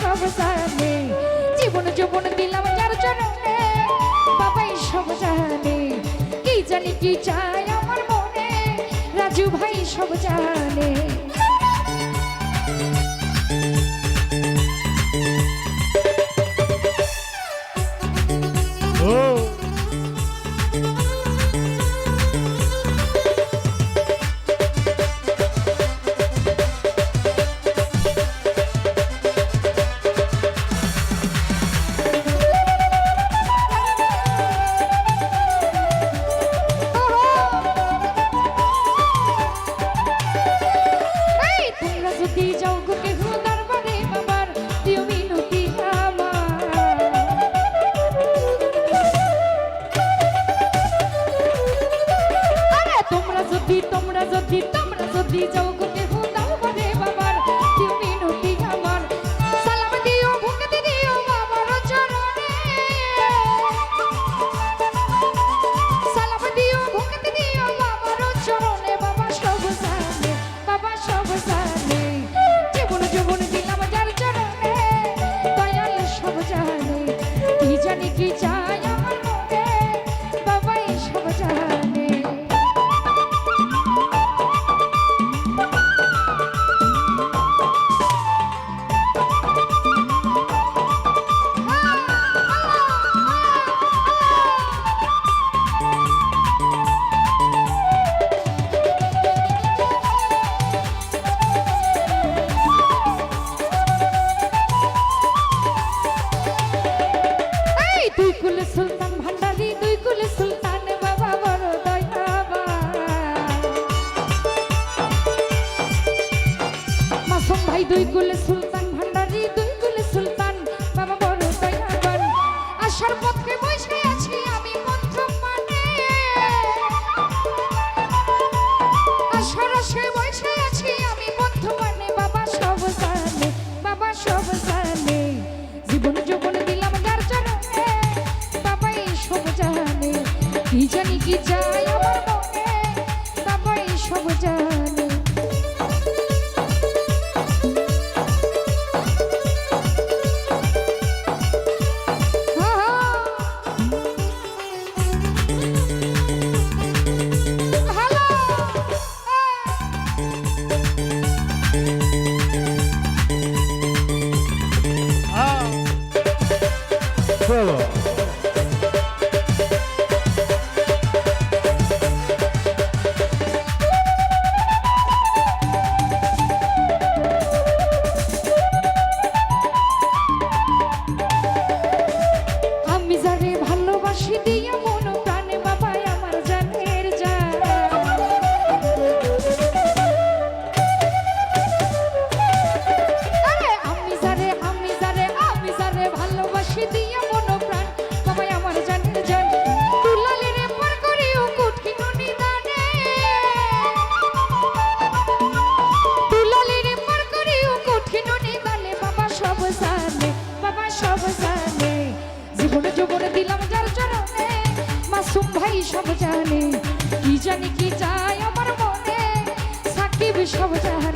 সব জানে। জীবন যৌবন দিলাম যার জননে বাবাই সব জানে। কি জানি কি চায় আমার মনে? রাজু ভাই সব 손 সব জানে। কি জানি কি চায় আমার মনে? সাকিব সব জানে।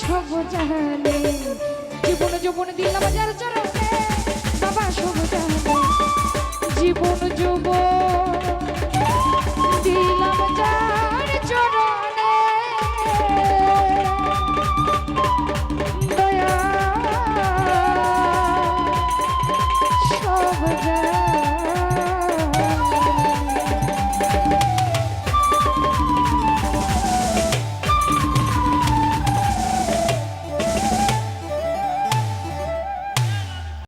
সব জানে জীবন জীবন দিলাম যার চরণে বাবা সব জানে জীবন জীবন